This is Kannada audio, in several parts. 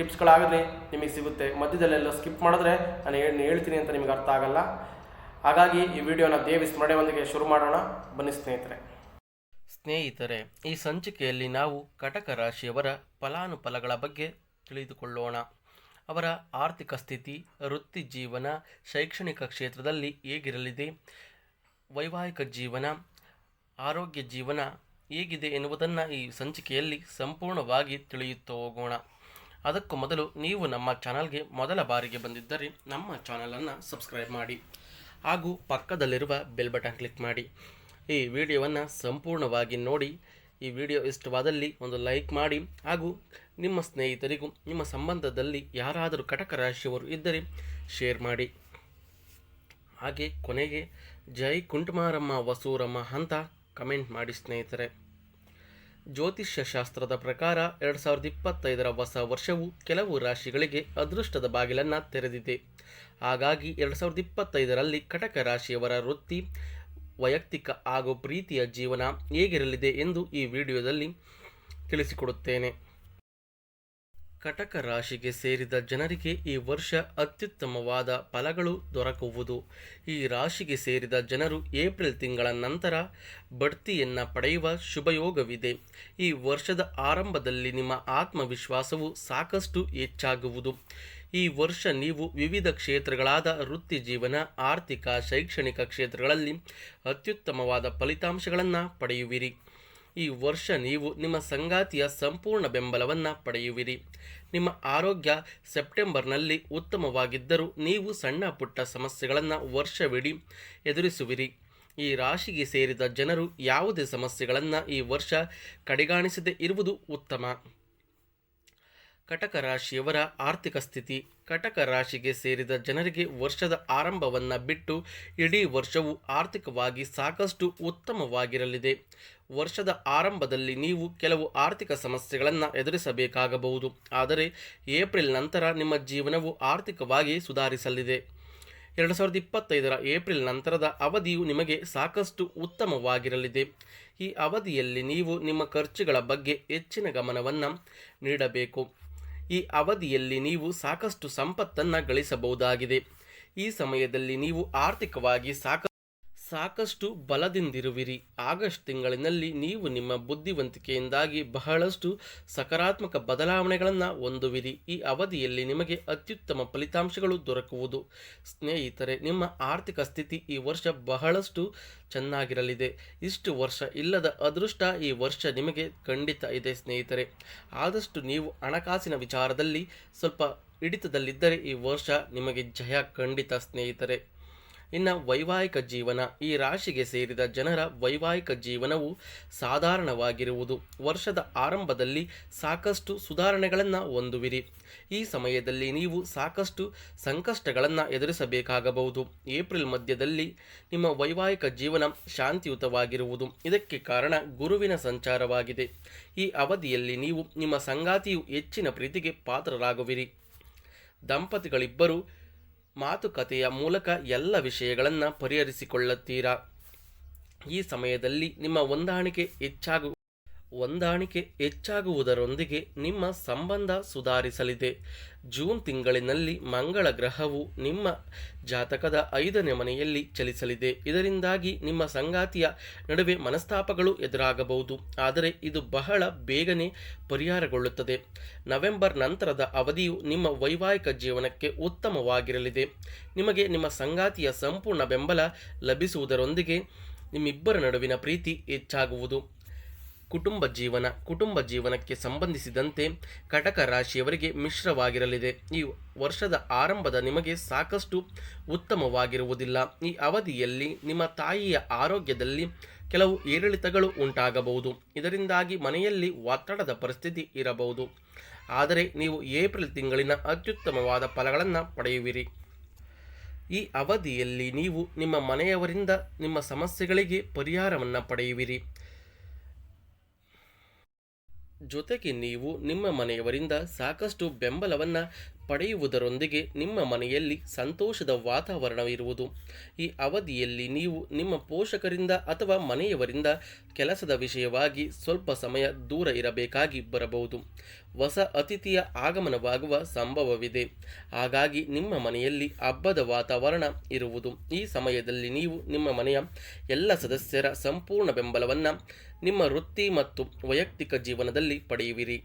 ಟಿಪ್ಸ್ಗಳಾಗಲಿ ನಿಮಗೆ ಸಿಗುತ್ತೆ. ಮಧ್ಯದಲ್ಲೆಲ್ಲ ಸ್ಕಿಪ್ ಮಾಡಿದ್ರೆ ನಾನು ಏನು ಹೇಳ್ತೀನಿ ಅಂತ ನಿಮಗೆ ಅರ್ಥ ಆಗಲ್ಲ. ಹಾಗಾಗಿ ಈ ವಿಡಿಯೋನ ದೇವಿ ಸ್ಮರಣೆಯೊಂದಿಗೆ ಶುರು ಮಾಡೋಣ. ಬನ್ನಿ ಸ್ನೇಹಿತರೆ. ಸ್ನೇಹಿತರೆ, ಈ ಸಂಚಿಕೆಯಲ್ಲಿ ನಾವು ಕಟಕ ರಾಶಿಯವರ ಫಲಾನುಫಲಗಳ ಬಗ್ಗೆ ತಿಳಿದುಕೊಳ್ಳೋಣ. ಅವರ ಆರ್ಥಿಕ ಸ್ಥಿತಿ, ವೃತ್ತಿ ಜೀವನ, ಶೈಕ್ಷಣಿಕ ಕ್ಷೇತ್ರದಲ್ಲಿ ಹೇಗಿರಲಿದೆ, ವೈವಾಹಿಕ ಜೀವನ, ಆರೋಗ್ಯ ಜೀವನ ಹೇಗಿದೆ ಎನ್ನುವುದನ್ನು ಈ ಸಂಚಿಕೆಯಲ್ಲಿ ಸಂಪೂರ್ಣವಾಗಿ ತಿಳಿಯುತ್ತಾ ಹೋಗೋಣ. ಅದಕ್ಕೂ ಮೊದಲು ನೀವು ನಮ್ಮ ಚಾನಲ್ಗೆ ಮೊದಲ ಬಾರಿಗೆ ಬಂದಿದ್ದರೆ ನಮ್ಮ ಚಾನಲನ್ನು ಸಬ್ಸ್ಕ್ರೈಬ್ ಮಾಡಿ ಹಾಗೂ ಪಕ್ಕದಲ್ಲಿರುವ ಬೆಲ್ ಬಟನ್ ಕ್ಲಿಕ್ ಮಾಡಿ. ಈ ವಿಡಿಯೋವನ್ನು ಸಂಪೂರ್ಣವಾಗಿ ನೋಡಿ. ಈ ವಿಡಿಯೋ ಇಷ್ಟವಾದಲ್ಲಿ ಒಂದು ಲೈಕ್ ಮಾಡಿ ಹಾಗೂ ನಿಮ್ಮ ಸ್ನೇಹಿತರಿಗೂ ನಿಮ್ಮ ಸಂಬಂಧದಲ್ಲಿ ಯಾರಾದರೂ ಕಟಕ ರಾಶಿಯವರು ಇದ್ದರೆ ಶೇರ್ ಮಾಡಿ. ಹಾಗೆ ಕೊನೆಗೆ ಜೈ ಕುಂಟುಮಾರಮ್ಮ, ವಸೂರಮ್ಮ ಅಂತ ಕಮೆಂಟ್ ಮಾಡಿ ಸ್ನೇಹಿತರೆ. ಜ್ಯೋತಿಷ್ಯ ಶಾಸ್ತ್ರದ ಪ್ರಕಾರ ಎರಡು ಸಾವಿರದ ಇಪ್ಪತ್ತೈದರ ಹೊಸ ವರ್ಷವು ಕೆಲವು ರಾಶಿಗಳಿಗೆ ಅದೃಷ್ಟದ ಬಾಗಿಲನ್ನು ತೆರೆದಿದೆ. ಹಾಗಾಗಿ ಎರಡು ಸಾವಿರದ ಇಪ್ಪತ್ತೈದರಲ್ಲಿ ಕಟಕ ರಾಶಿಯವರ ವೃತ್ತಿ, ವೈಯಕ್ತಿಕ ಹಾಗೂ ಪ್ರೀತಿಯ ಜೀವನ ಹೇಗಿರಲಿದೆ ಎಂದು ಈ ವಿಡಿಯೋದಲ್ಲಿ ತಿಳಿಸಿಕೊಡುತ್ತೇನೆ. ಕಟಕ ರಾಶಿಗೆ ಸೇರಿದ ಜನರಿಗೆ ಈ ವರ್ಷ ಅತ್ಯುತ್ತಮವಾದ ಫಲಗಳು ದೊರಕುವುದು. ಈ ರಾಶಿಗೆ ಸೇರಿದ ಜನರು ಏಪ್ರಿಲ್ ತಿಂಗಳ ನಂತರ ಬಡ್ತಿಯನ್ನು ಪಡೆಯುವ ಶುಭಯೋಗವಿದೆ. ಈ ವರ್ಷದ ಆರಂಭದಲ್ಲಿ ನಿಮ್ಮ ಆತ್ಮವಿಶ್ವಾಸವು ಸಾಕಷ್ಟು ಹೆಚ್ಚಾಗುವುದು. ಈ ವರ್ಷ ನೀವು ವಿವಿಧ ಕ್ಷೇತ್ರಗಳಾದ ವೃತ್ತಿ ಜೀವನ, ಆರ್ಥಿಕ, ಶೈಕ್ಷಣಿಕ ಕ್ಷೇತ್ರಗಳಲ್ಲಿ ಅತ್ಯುತ್ತಮವಾದ ಫಲಿತಾಂಶಗಳನ್ನು ಪಡೆಯುವಿರಿ. ಈ ವರ್ಷ ನೀವು ನಿಮ್ಮ ಸಂಗಾತಿಯ ಸಂಪೂರ್ಣ ಬೆಂಬಲವನ್ನು ಪಡೆಯುವಿರಿ. ನಿಮ್ಮ ಆರೋಗ್ಯ ಸೆಪ್ಟೆಂಬರ್ನಲ್ಲಿ ಉತ್ತಮವಾಗಿದ್ದರೂ ನೀವು ಸಣ್ಣ ಪುಟ್ಟ ಸಮಸ್ಯೆಗಳನ್ನು ವರ್ಷವಿಡೀ ಎದುರಿಸುವಿರಿ. ಈ ರಾಶಿಗೆ ಸೇರಿದ ಜನರು ಯಾವುದೇ ಸಮಸ್ಯೆಗಳನ್ನು ಈ ವರ್ಷ ಕಡೆಗಾಣಿಸದೇ ಇರುವುದು ಉತ್ತಮ. ಕಟಕ ರಾಶಿಯವರ ಆರ್ಥಿಕ ಸ್ಥಿತಿ. ಕಟಕ ರಾಶಿಗೆ ಸೇರಿದ ಜನರಿಗೆ ವರ್ಷದ ಆರಂಭವನ್ನು ಬಿಟ್ಟು ಇಡೀ ವರ್ಷವು ಆರ್ಥಿಕವಾಗಿ ಸಾಕಷ್ಟು ಉತ್ತಮವಾಗಿರಲಿದೆ. ವರ್ಷದ ಆರಂಭದಲ್ಲಿ ನೀವು ಕೆಲವು ಆರ್ಥಿಕ ಸಮಸ್ಯೆಗಳನ್ನು ಎದುರಿಸಬೇಕಾಗಬಹುದು. ಆದರೆ ಏಪ್ರಿಲ್ ನಂತರ ನಿಮ್ಮ ಜೀವನವು ಆರ್ಥಿಕವಾಗಿ ಸುಧಾರಿಸಲಿದೆ. ಎರಡು ಸಾವಿರದ ಇಪ್ಪತ್ತೈದರ ಏಪ್ರಿಲ್ ನಂತರದ ಅವಧಿಯು ನಿಮಗೆ ಸಾಕಷ್ಟು ಉತ್ತಮವಾಗಿರಲಿದೆ. ಈ ಅವಧಿಯಲ್ಲಿ ನೀವು ನಿಮ್ಮ ಖರ್ಚುಗಳ ಬಗ್ಗೆ ಹೆಚ್ಚಿನ ಗಮನವನ್ನು ನೀಡಬೇಕು. ಈ ಅವಧಿಯಲ್ಲಿ ನೀವು ಸಾಕಷ್ಟು ಸಂಪತ್ತನ್ನು ಗಳಿಸಬಹುದಾಗಿದೆ. ಈ ಸಮಯದಲ್ಲಿ ನೀವು ಆರ್ಥಿಕವಾಗಿ ಸಾಕ ಸಾಕಷ್ಟು ಬಲದಿಂದಿರುವಿರಿ. ಆಗಸ್ಟ್ ತಿಂಗಳಿನಲ್ಲಿ ನೀವು ನಿಮ್ಮ ಬುದ್ಧಿವಂತಿಕೆಯಿಂದಾಗಿ ಬಹಳಷ್ಟು ಸಕಾರಾತ್ಮಕ ಬದಲಾವಣೆಗಳನ್ನು ಹೊಂದುವಿರಿ. ಈ ಅವಧಿಯಲ್ಲಿ ನಿಮಗೆ ಅತ್ಯುತ್ತಮ ಫಲಿತಾಂಶಗಳು ದೊರಕುವುದು. ಸ್ನೇಹಿತರೆ, ನಿಮ್ಮ ಆರ್ಥಿಕ ಸ್ಥಿತಿ ಈ ವರ್ಷ ಬಹಳಷ್ಟು ಚೆನ್ನಾಗಿರಲಿದೆ. ಇಷ್ಟು ವರ್ಷ ಇಲ್ಲದ ಅದೃಷ್ಟ ಈ ವರ್ಷ ನಿಮಗೆ ಖಂಡಿತ ಇದೆ ಸ್ನೇಹಿತರೆ. ಆದಷ್ಟು ನೀವು ಹಣಕಾಸಿನ ವಿಚಾರದಲ್ಲಿ ಸ್ವಲ್ಪ ಹಿಡಿತದಲ್ಲಿದ್ದರೆ ಈ ವರ್ಷ ನಿಮಗೆ ಜಯ ಖಂಡಿತ ಸ್ನೇಹಿತರೆ. ಇನ್ನು ವೈವಾಹಿಕ ಜೀವನ ಈ ರಾಶಿಗೆ ಸೇರಿದ ಜನರ ವೈವಾಹಿಕ ಜೀವನವು ಸಾಧಾರಣವಾಗಿರುವುದು. ವರ್ಷದ ಆರಂಭದಲ್ಲಿ ಸಾಕಷ್ಟು ಸುಧಾರಣೆಗಳನ್ನು ಹೊಂದುವಿರಿ. ಈ ಸಮಯದಲ್ಲಿ ನೀವು ಸಾಕಷ್ಟು ಸಂಕಷ್ಟಗಳನ್ನು ಎದುರಿಸಬೇಕಾಗಬಹುದು. ಏಪ್ರಿಲ್ ಮಧ್ಯದಲ್ಲಿ ನಿಮ್ಮ ವೈವಾಹಿಕ ಜೀವನ ಶಾಂತಿಯುತವಾಗಿರುವುದು. ಇದಕ್ಕೆ ಕಾರಣ ಗುರುವಿನ ಸಂಚಾರವಾಗಿದೆ. ಈ ಅವಧಿಯಲ್ಲಿ ನೀವು ನಿಮ್ಮ ಸಂಗಾತಿಯು ಹೆಚ್ಚಿನ ಪ್ರೀತಿಗೆ ಪಾತ್ರರಾಗುವಿರಿ. ದಂಪತಿಗಳಿಬ್ಬರು ಮಾತುಕತೆಯ ಮೂಲಕ ಎಲ್ಲ ವಿಷಯಗಳನ್ನು ಪರಿಹರಿಸಿಕೊಳ್ಳುತ್ತೀರಾ? ಈ ಸಮಯದಲ್ಲಿ ನಿಮ್ಮ ಹೊಂದಾಣಿಕೆ ಹೆಚ್ಚಾಗು, ಹೊಂದಾಣಿಕೆ ಹೆಚ್ಚಾಗುವುದರೊಂದಿಗೆ ನಿಮ್ಮ ಸಂಬಂಧ ಸುಧಾರಿಸಲಿದೆ. ಜೂನ್ ತಿಂಗಳಿನಲ್ಲಿ ಮಂಗಳ ಗ್ರಹವು ನಿಮ್ಮ ಜಾತಕದ ಐದನೇ ಮನೆಯಲ್ಲಿ ಚಲಿಸಲಿದೆ. ಇದರಿಂದಾಗಿ ನಿಮ್ಮ ಸಂಗಾತಿಯ ನಡುವೆ ಮನಸ್ತಾಪಗಳು ಎದುರಾಗಬಹುದು. ಆದರೆ ಇದು ಬಹಳ ಬೇಗನೆ ಪರಿಹಾರಗೊಳ್ಳುತ್ತದೆ. ನವೆಂಬರ್ ನಂತರದ ಅವಧಿಯು ನಿಮ್ಮ ವೈವಾಹಿಕ ಜೀವನಕ್ಕೆ ಉತ್ತಮವಾಗಿರಲಿದೆ. ನಿಮಗೆ ನಿಮ್ಮ ಸಂಗಾತಿಯ ಸಂಪೂರ್ಣ ಬೆಂಬಲ ಲಭಿಸುವುದರೊಂದಿಗೆ ನಿಮ್ಮಿಬ್ಬರ ನಡುವಿನ ಪ್ರೀತಿ ಹೆಚ್ಚಾಗುವುದು. ಕುಟುಂಬ ಜೀವನ, ಕುಟುಂಬ ಜೀವನಕ್ಕೆ ಸಂಬಂಧಿಸಿದಂತೆ ಕಟಕ ರಾಶಿಯವರಿಗೆ ಮಿಶ್ರವಾಗಿರಲಿದೆ. ಈ ವರ್ಷದ ಆರಂಭದ ನಿಮಗೆ ಸಾಕಷ್ಟು ಉತ್ತಮವಾಗಿರುವುದಿಲ್ಲ. ಈ ಅವಧಿಯಲ್ಲಿ ನಿಮ್ಮ ತಾಯಿಯ ಆರೋಗ್ಯದಲ್ಲಿ ಕೆಲವು ಏರಿಳಿತಗಳು ಉಂಟಾಗಬಹುದು. ಇದರಿಂದಾಗಿ ಮನೆಯಲ್ಲಿ ಒತ್ತಡದ ಪರಿಸ್ಥಿತಿ ಇರಬಹುದು. ಆದರೆ ನೀವು ಏಪ್ರಿಲ್ ತಿಂಗಳಿನ ಅತ್ಯುತ್ತಮವಾದ ಫಲಗಳನ್ನು ಪಡೆಯುವಿರಿ. ಈ ಅವಧಿಯಲ್ಲಿ ನೀವು ನಿಮ್ಮ ಮನೆಯವರಿಂದ ನಿಮ್ಮ ಸಮಸ್ಯೆಗಳಿಗೆ ಪರಿಹಾರವನ್ನು ಪಡೆಯುವಿರಿ. ಜೊತೆಗೆ ನೀವು ನಿಮ್ಮ ಮನೆಯವರಿಂದ ಸಾಕಷ್ಟು ಬೆಂಬಲವನ್ನು ಪಡೆಯುವುದರೊಂದಿಗೆ ನಿಮ್ಮ ಮನೆಯಲ್ಲಿ ಸಂತೋಷದ ವಾತಾವರಣವಿರುವುದು. ಈ ಅವಧಿಯಲ್ಲಿ ನೀವು ನಿಮ್ಮ ಪೋಷಕರಿಂದ ಅಥವಾ ಮನೆಯವರಿಂದ ಕೆಲಸದ ವಿಷಯವಾಗಿ ಸ್ವಲ್ಪ ಸಮಯ ದೂರ ಇರಬೇಕಾಗಿ ಬರಬಹುದು. ಹೊಸ ಅತಿಥಿಯ ಆಗಮನವಾಗುವ ಸಂಭವವಿದೆ. ಹಾಗಾಗಿ ನಿಮ್ಮ ಮನೆಯಲ್ಲಿ ಹಬ್ಬದ ವಾತಾವರಣ ಇರುವುದು. ಈ ಸಮಯದಲ್ಲಿ ನೀವು ನಿಮ್ಮ ಮನೆಯ ಎಲ್ಲ ಸದಸ್ಯರ ಸಂಪೂರ್ಣ ಬೆಂಬಲವನ್ನು ನಿಮ್ಮ ವೃತ್ತಿ ಮತ್ತು ವೈಯಕ್ತಿಕ ಜೀವನದಲ್ಲಿ ಪಡೆಯುವಿರಿ.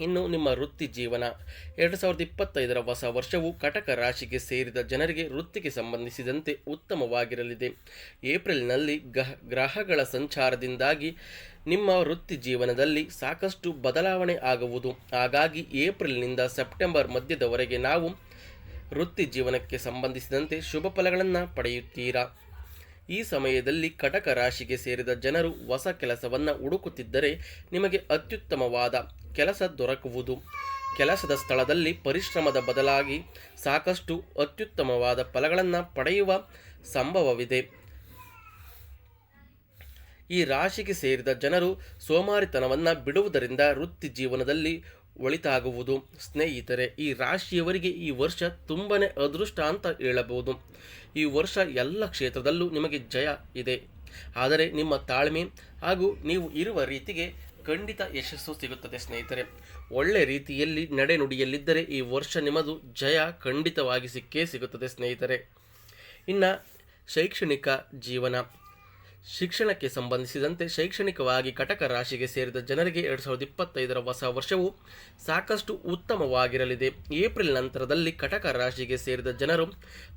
ಇನ್ನು ನಿಮ್ಮ ವೃತ್ತಿ ಜೀವನ. ಎರಡು ಸಾವಿರದ ಇಪ್ಪತ್ತೈದರ ಹೊಸ ವರ್ಷವು ಕಟಕ ರಾಶಿಗೆ ಸೇರಿದ ಜನರಿಗೆ ವೃತ್ತಿಗೆ ಸಂಬಂಧಿಸಿದಂತೆ ಉತ್ತಮವಾಗಿರಲಿದೆ. ಏಪ್ರಿಲ್ನಲ್ಲಿ ಗಹ ಗ್ರಹಗಳ ಸಂಚಾರದಿಂದಾಗಿ ನಿಮ್ಮ ವೃತ್ತಿ ಜೀವನದಲ್ಲಿ ಸಾಕಷ್ಟು ಬದಲಾವಣೆ ಆಗುವುದು. ಹಾಗಾಗಿ ಏಪ್ರಿಲ್ನಿಂದ ಸೆಪ್ಟೆಂಬರ್ ಮಧ್ಯದವರೆಗೆ ನಾವು ವೃತ್ತಿ ಜೀವನಕ್ಕೆ ಸಂಬಂಧಿಸಿದಂತೆ ಶುಭ ಫಲಗಳನ್ನು ಪಡೆಯುತ್ತೀರಾ? ಈ ಸಮಯದಲ್ಲಿ ಕಟಕ ರಾಶಿಗೆ ಸೇರಿದ ಜನರು ಹೊಸ ಕೆಲಸವನ್ನು ಹುಡುಕುತ್ತಿದ್ದರೆ ನಿಮಗೆ ಅತ್ಯುತ್ತಮವಾದ ಕೆಲಸ ದೊರಕುವುದು. ಕೆಲಸದ ಸ್ಥಳದಲ್ಲಿ ಪರಿಶ್ರಮದ ಬದಲಾಗಿ ಸಾಕಷ್ಟು ಅತ್ಯುತ್ತಮವಾದ ಫಲಗಳನ್ನು ಪಡೆಯುವ ಸಂಭವವಿದೆ. ಈ ರಾಶಿಗೆ ಸೇರಿದ ಜನರು ಸೋಮಾರಿತನವನ್ನು ಬಿಡುವುದರಿಂದ ವೃತ್ತಿ ಜೀವನದಲ್ಲಿ ಒಳಿತಾಗುವುದು. ಸ್ನೇಹಿತರೆ, ಈ ರಾಶಿಯವರಿಗೆ ಈ ವರ್ಷ ತುಂಬನೇ ಅದೃಷ್ಟ ಅಂತ ಹೇಳಬಹುದು. ಈ ವರ್ಷ ಎಲ್ಲ ಕ್ಷೇತ್ರದಲ್ಲೂ ನಿಮಗೆ ಜಯ ಇದೆ. ಆದರೆ ನಿಮ್ಮ ತಾಳ್ಮೆ ಹಾಗೂ ನೀವು ಇರುವ ರೀತಿಗೆ ಖಂಡಿತ ಯಶಸ್ಸು ಸಿಗುತ್ತದೆ ಸ್ನೇಹಿತರೆ. ಒಳ್ಳೆ ರೀತಿಯಲ್ಲಿ ನಡೆನುಡಿಯಲ್ಲಿದ್ದರೆ ಈ ವರ್ಷ ನಿಮ್ಮದು ಜಯ ಖಂಡಿತವಾಗಿ ಸಿಕ್ಕೇ ಸಿಗುತ್ತದೆ ಸ್ನೇಹಿತರೆ. ಇನ್ನು ಶೈಕ್ಷಣಿಕ ಜೀವನ. ಶಿಕ್ಷಣಕ್ಕೆ ಸಂಬಂಧಿಸಿದಂತೆ ಶೈಕ್ಷಣಿಕವಾಗಿ ಕಟಕ ರಾಶಿಗೆ ಸೇರಿದ ಜನರಿಗೆ ಎರಡು ಸಾವಿರದ ಇಪ್ಪತ್ತೈದರ ಹೊಸ ವರ್ಷವು ಸಾಕಷ್ಟು ಉತ್ತಮವಾಗಿರಲಿದೆ. ಏಪ್ರಿಲ್ ನಂತರದಲ್ಲಿ ಕಟಕ ರಾಶಿಗೆ ಸೇರಿದ ಜನರು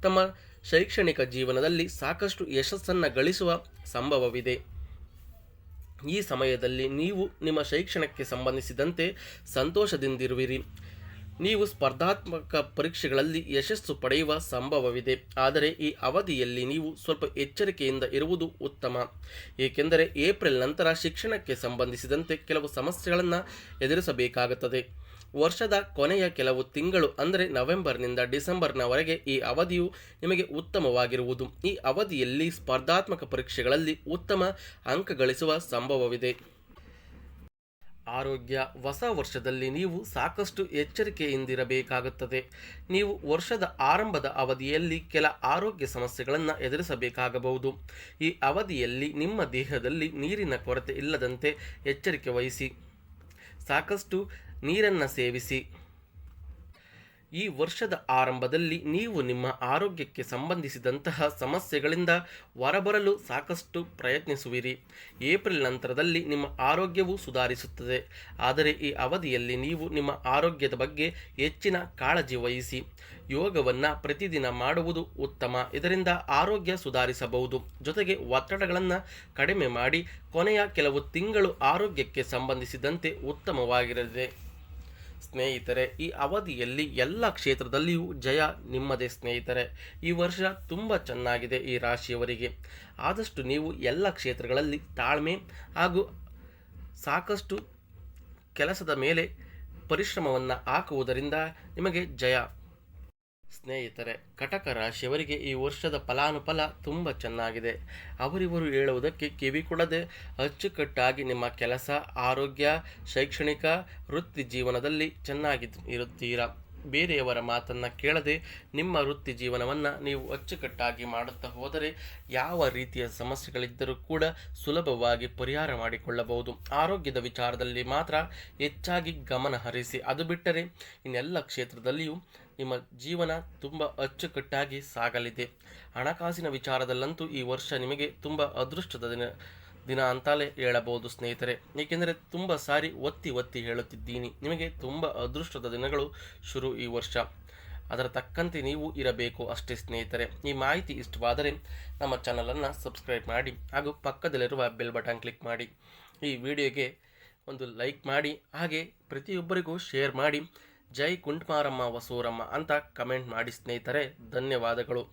ತಮ್ಮ ಶೈಕ್ಷಣಿಕ ಜೀವನದಲ್ಲಿ ಸಾಕಷ್ಟು ಯಶಸ್ಸನ್ನು ಗಳಿಸುವ ಸಂಭವವಿದೆ. ಈ ಸಮಯದಲ್ಲಿ ನೀವು ನಿಮ್ಮ ಶೈಕ್ಷಣಕ್ಕೆ ಸಂಬಂಧಿಸಿದಂತೆ ಸಂತೋಷದಿಂದಿರುವಿರಿ. ನೀವು ಸ್ಪರ್ಧಾತ್ಮಕ ಪರೀಕ್ಷೆಗಳಲ್ಲಿ ಯಶಸ್ಸು ಪಡೆಯುವ ಸಂಭವವಿದೆ. ಆದರೆ ಈ ಅವಧಿಯಲ್ಲಿ ನೀವು ಸ್ವಲ್ಪ ಎಚ್ಚರಿಕೆಯಿಂದ ಇರುವುದು ಉತ್ತಮ. ಏಕೆಂದರೆ ಏಪ್ರಿಲ್ ನಂತರ ಶಿಕ್ಷಣಕ್ಕೆ ಸಂಬಂಧಿಸಿದಂತೆ ಕೆಲವು ಸಮಸ್ಯೆಗಳನ್ನು ಎದುರಿಸಬೇಕಾಗುತ್ತದೆ. ವರ್ಷದ ಕೊನೆಯ ಕೆಲವು ತಿಂಗಳು, ಅಂದರೆ ನವೆಂಬರ್ನಿಂದ ಡಿಸೆಂಬರ್ನವರೆಗೆ ಈ ಅವಧಿಯು ನಿಮಗೆ ಉತ್ತಮವಾಗಿರುವುದು. ಈ ಅವಧಿಯಲ್ಲಿ ಸ್ಪರ್ಧಾತ್ಮಕ ಪರೀಕ್ಷೆಗಳಲ್ಲಿ ಉತ್ತಮ ಅಂಕ ಗಳಿಸುವ ಸಂಭವವಿದೆ. ಆರೋಗ್ಯ, ಹೊಸ ವರ್ಷದಲ್ಲಿ ನೀವು ಸಾಕಷ್ಟು ಎಚ್ಚರಿಕೆಯಿಂದಿರಬೇಕಾಗುತ್ತದೆ. ನೀವು ವರ್ಷದ ಆರಂಭದ ಅವಧಿಯಲ್ಲಿ ಕೆಲ ಆರೋಗ್ಯ ಸಮಸ್ಯೆಗಳನ್ನು ಎದುರಿಸಬೇಕಾಗಬಹುದು. ಈ ಅವಧಿಯಲ್ಲಿ ನಿಮ್ಮ ದೇಹದಲ್ಲಿ ನೀರಿನ ಕೊರತೆ ಇಲ್ಲದಂತೆ ಎಚ್ಚರಿಕೆ ವಹಿಸಿ. ಸಾಕಷ್ಟು ನೀರನ್ನು ಸೇವಿಸಿ. ಈ ವರ್ಷದ ಆರಂಭದಲ್ಲಿ ನೀವು ನಿಮ್ಮ ಆರೋಗ್ಯಕ್ಕೆ ಸಂಬಂಧಿಸಿದಂತಹ ಸಮಸ್ಯೆಗಳಿಂದ ಹೊರಬರಲು ಸಾಕಷ್ಟು ಪ್ರಯತ್ನಿಸುವಿರಿ. ಏಪ್ರಿಲ್ ನಂತರದಲ್ಲಿ ನಿಮ್ಮ ಆರೋಗ್ಯವು ಸುಧಾರಿಸುತ್ತದೆ. ಆದರೆ ಈ ಅವಧಿಯಲ್ಲಿ ನೀವು ನಿಮ್ಮ ಆರೋಗ್ಯದ ಬಗ್ಗೆ ಹೆಚ್ಚಿನ ಕಾಳಜಿ ವಹಿಸಿ. ಯೋಗವನ್ನು ಪ್ರತಿದಿನ ಮಾಡುವುದು ಉತ್ತಮ. ಇದರಿಂದ ಆರೋಗ್ಯ ಸುಧಾರಿಸಬಹುದು. ಜೊತೆಗೆ ಒತ್ತಡಗಳನ್ನು ಕಡಿಮೆ ಮಾಡಿ ಕೊನೆಯ ಕೆಲವು ತಿಂಗಳು ಆರೋಗ್ಯಕ್ಕೆ ಸಂಬಂಧಿಸಿದಂತೆ ಉತ್ತಮವಾಗಿರಲಿದೆ ಸ್ನೇಹಿತರೆ, ಈ ಅವಧಿಯಲ್ಲಿ ಎಲ್ಲ ಕ್ಷೇತ್ರದಲ್ಲಿಯೂ ಜಯ ನಿಮ್ಮದೇ ಸ್ನೇಹಿತರೆ. ಈ ವರ್ಷ ತುಂಬ ಚೆನ್ನಾಗಿದೆ ಈ ರಾಶಿಯವರಿಗೆ. ಆದಷ್ಟು ನೀವು ಎಲ್ಲ ಕ್ಷೇತ್ರಗಳಲ್ಲಿ ತಾಳ್ಮೆ ಹಾಗೂ ಸಾಕಷ್ಟು ಕೆಲಸದ ಮೇಲೆ ಪರಿಶ್ರಮವನ್ನು ಹಾಕುವುದರಿಂದ ನಿಮಗೆ ಜಯ. ಸ್ನೇಹಿತರೆ ಕಟಕ ರಾಶಿಯವರಿಗೆ ಈ ವರ್ಷದ ಫಲಾನುಫಲ ತುಂಬ ಚೆನ್ನಾಗಿದೆ. ಅವರಿವರು ಹೇಳುವುದಕ್ಕೆ ಕಿವಿ ಕೊಡದೆ ಅಚ್ಚುಕಟ್ಟಾಗಿ ನಿಮ್ಮ ಕೆಲಸ, ಆರೋಗ್ಯ, ಶೈಕ್ಷಣಿಕ, ವೃತ್ತಿ ಜೀವನದಲ್ಲಿ ಚೆನ್ನಾಗಿ ಇರುತ್ತೀರಾ? ಬೇರೆಯವರ ಮಾತನ್ನು ಕೇಳದೆ ನಿಮ್ಮ ವೃತ್ತಿ ಜೀವನವನ್ನು ನೀವು ಅಚ್ಚುಕಟ್ಟಾಗಿ ಮಾಡುತ್ತಾ ಹೋದರೆ ಯಾವ ರೀತಿಯ ಸಮಸ್ಯೆಗಳಿದ್ದರೂ ಕೂಡ ಸುಲಭವಾಗಿ ಪರಿಹಾರ ಮಾಡಿಕೊಳ್ಳಬಹುದು. ಆರೋಗ್ಯದ ವಿಚಾರದಲ್ಲಿ ಮಾತ್ರ ಹೆಚ್ಚಾಗಿ ಗಮನ ಹರಿಸಿ, ಅದು ಬಿಟ್ಟರೆ ಇನ್ನೆಲ್ಲ ಕ್ಷೇತ್ರದಲ್ಲಿಯೂ ನಿಮ್ಮ ಜೀವನ ತುಂಬ ಅಚ್ಚುಕಟ್ಟಾಗಿ ಸಾಗಲಿದೆ. ಹಣಕಾಸಿನ ವಿಚಾರದಲ್ಲಂತೂ ಈ ವರ್ಷ ನಿಮಗೆ ತುಂಬ ಅದೃಷ್ಟದ ದಿನ ದಿನ ಅಂತಲೇ ಹೇಳಬಹುದು ಸ್ನೇಹಿತರೆ. ಏಕೆಂದರೆ ತುಂಬ ಸಾರಿ ಒತ್ತಿ ಒತ್ತಿ ಹೇಳುತ್ತಿದ್ದೀನಿ. ನಿಮಗೆ ತುಂಬ ಅದೃಷ್ಟದ ದಿನಗಳು ಶುರು ಈ ವರ್ಷ. ಅದರ ತಕ್ಕಂತೆ ನೀವು ಇರಬೇಕು ಅಷ್ಟೇ ಸ್ನೇಹಿತರೆ. ಈ ಮಾಹಿತಿ ಇಷ್ಟವಾದರೆ ನಮ್ಮ ಚಾನಲನ್ನು ಸಬ್ಸ್ಕ್ರೈಬ್ ಮಾಡಿ ಹಾಗೂ ಪಕ್ಕದಲ್ಲಿರುವ ಬೆಲ್ ಬಟನ್ ಕ್ಲಿಕ್ ಮಾಡಿ. ಈ ವಿಡಿಯೋಗೆ ಒಂದು ಲೈಕ್ ಮಾಡಿ, ಹಾಗೆ ಪ್ರತಿಯೊಬ್ಬರಿಗೂ ಶೇರ್ ಮಾಡಿ. ಜೈ ಕುಂಟ್ಮಾರಮ್ಮ, ವಸೂರಮ್ಮ ಅಂತ ಕಮೆಂಟ್ ಮಾಡಿ ಸ್ನೇಹಿತರೆ. ಧನ್ಯವಾದಗಳು.